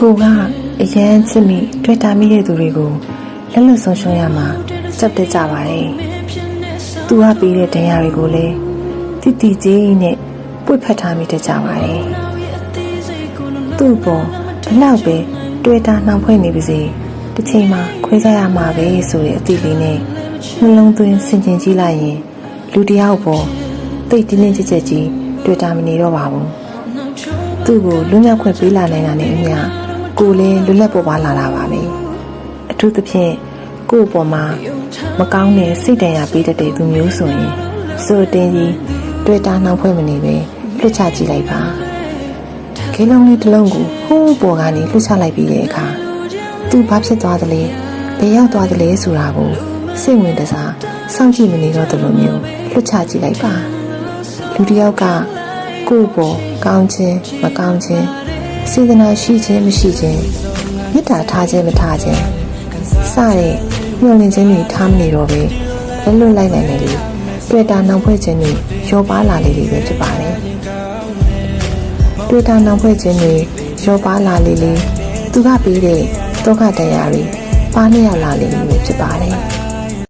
ကိုကအရန်ချစ်မိတွေ့တာမိတဲ့သူတွေကိုလက်လွတ်ဆုံးရှုံးရမှာစက်တက်ကြပါတယ်။သူကပေးတဲ့တရားတွေကိုလည်းတိတိကျကျနဲ့ပွတ်ဖက်ထားမိတတ်ကြပါတယ်။သူ့ပေါ်ဘလောက်ပဲတွေ့တာနှောင်ဖွဲ့နေပါစေတစ်ချိန်မှာခွဲခြားရမှာပဲဆိုတဲ့အသည့်လေးနဲ့နှလုံးသွင်းဆင်ခြင်ကြည့်လိုက်ရင်လူတစ်ယောက်ပေါ်တိတ်တင်းတင်းကြက်ကြက်ကြီးတွေ့တာမနေတော့ပါဘူး။သူ့ကိုလွတ်မြောက်ခွင့်ပေးလာနိုင်တာနဲ့အမျှ ကိုယ်လည်းလွတ်လပ်ပေါ်ပါလာတာပါပဲအထူးသဖြင့်ကိုယ့်အပေါ်မှာမကောင်းတဲ့စိတ်တန်ရာပေးတတ်တဲ့သူမျိုးဆိုရင်စိုးတင်းကြီးတွေ့တာနှောက်ဖွဲ့မနေပဲလွတ်ချကြည့်လိုက်ပါခဲလုံးလေးတစ်လုံးကိုဟိုးပေါ်ကနေလွတ်ချလိုက်ပြီးတဲ့အခါသူဘာဖြစ်သွားသလဲဘယ်ရောက်သွားသလဲဆိုတာကိုစိတ်ဝင်တစားစောင့်ကြည့်မနေတော့သလိုမျိုးလွတ်ချကြည့်လိုက်ပါလူတစ်ယောက်ကကိုယ့်ပေါ်ကောင်းခြင်းမကောင်းခြင်း စေတနာရှိခြင်းမရှိခြင်းမေတ္တာထားခြင်းမထားခြင်းစတဲ့ညှို့လင့်ခြင်းတွေထားမနေတော့ပဲလက်လွတ်လိုက်နိုင်တယ်လေတွေ့တာနောက်ဖွဲ့ခြင်းတွေရောပါလာလေတွေပဲဖြစ်ပါတယ်တွေ့တာနောက်ဖွဲ့ခြင်းတွေရောပါလာလေလေသူကပေးတဲ့ဒုက္ခတရားတွေပါနေရလာလေတွေပဲဖြစ်ပါတယ်